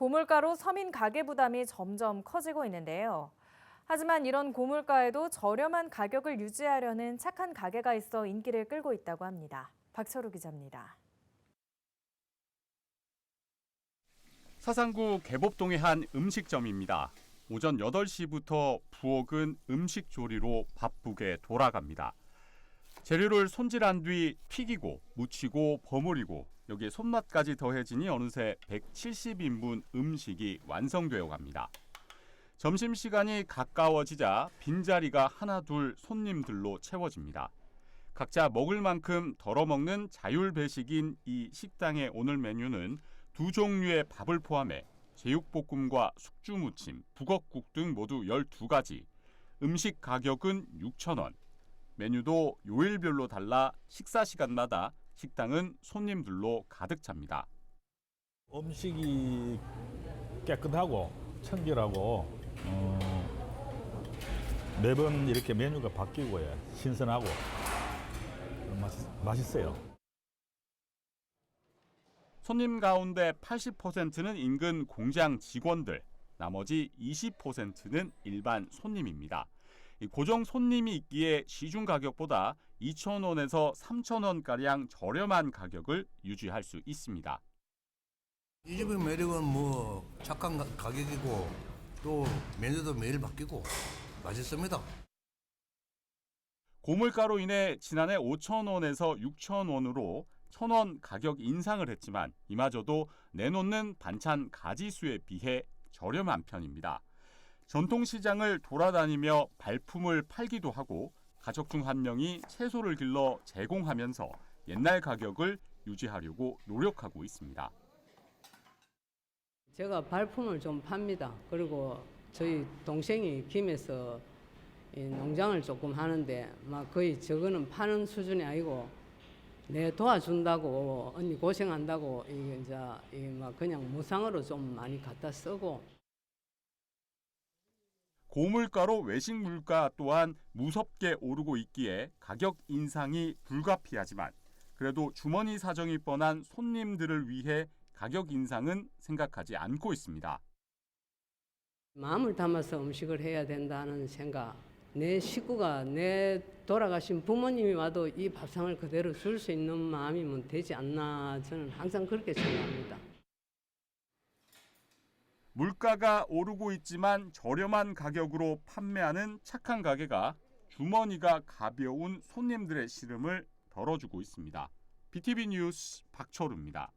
고물가로 서민 가계 부담이 점점 커지고 있는데요. 하지만 이런 고물가에도 저렴한 가격을 유지하려는 착한 가게가 있어 인기를 끌고 있다고 합니다. 박철우 기자입니다. 사상구 개법동의 한 음식점입니다. 오전 8시부터 부엌은 음식 조리로 바쁘게 돌아갑니다. 재료를 손질한 뒤 튀기고 무치고 버무리고 여기에 손맛까지 더해지니 어느새 170인분 음식이 완성되어 갑니다. 점심시간이 가까워지자 빈자리가 하나 둘 손님들로 채워집니다. 각자 먹을 만큼 덜어먹는 자율 배식인 이 식당의 오늘 메뉴는 두 종류의 밥을 포함해 제육볶음과 숙주무침, 북엇국 등 모두 12가지. 음식 가격은 6,000원. 메뉴도 요일별로 달라 식사 시간마다 식당은 손님들로 가득 찹니다. 음식이 깨끗하고 청결하고 어, 매번 이렇게 메뉴가 바뀌고 요 신선하고 맛있, 맛있어요. 손님 가운데 80%는 인근 공장 직원들, 나머지 20%는 일반 손님입니다. 이 고정 손님이 있기에 시중 가격보다 2,000원에서 3,000원 가량 저렴한 가격을 유지할 수 있습니다. 이 집의 매력은 뭐 착한 가- 가격이고 또 메뉴도 매일 바뀌고 맛있습니다. 고물가로 인해 지난해 5,000원에서 6,000원으로 1,000원 가격 인상을 했지만 이마저도 내놓는 반찬 가지수에 비해 저렴한 편입니다. 전통시장을 돌아다니며 발품을 팔기도 하고 가족 중 한 명이 채소를 길러 제공하면서 옛날 가격을 유지하려고 노력하고 있습니다. 제가 발품을 좀 팝니다. 그리고 저희 동생이 김에서 이 농장을 조금 하는데 막 거의 저거는 파는 수준이 아니고 내 도와준다고 언니 고생한다고 이제 이막 그냥 무상으로 좀 많이 갖다 쓰고 고물가로 외식 물가 또한 무섭게 오르고 있기에 가격 인상이 불가피하지만 그래도 주머니 사정이 뻔한 손님들을 위해 가격 인상은 생각하지 않고 있습니다. 마음을 담아서 음식을 해야 된다는 생각. 내 식구가 내 돌아가신 부모님이 와도 이 밥상을 그대로 줄 수 있는 마음이면 되지 않나 저는 항상 그렇게 생각합니다. 물가가 오르고 있지만 저렴한 가격으로 판매하는 착한 가게가 주머니가 가벼운 손님들의 시름을 덜어주고 있습니다. BTV 뉴스 박철우입니다.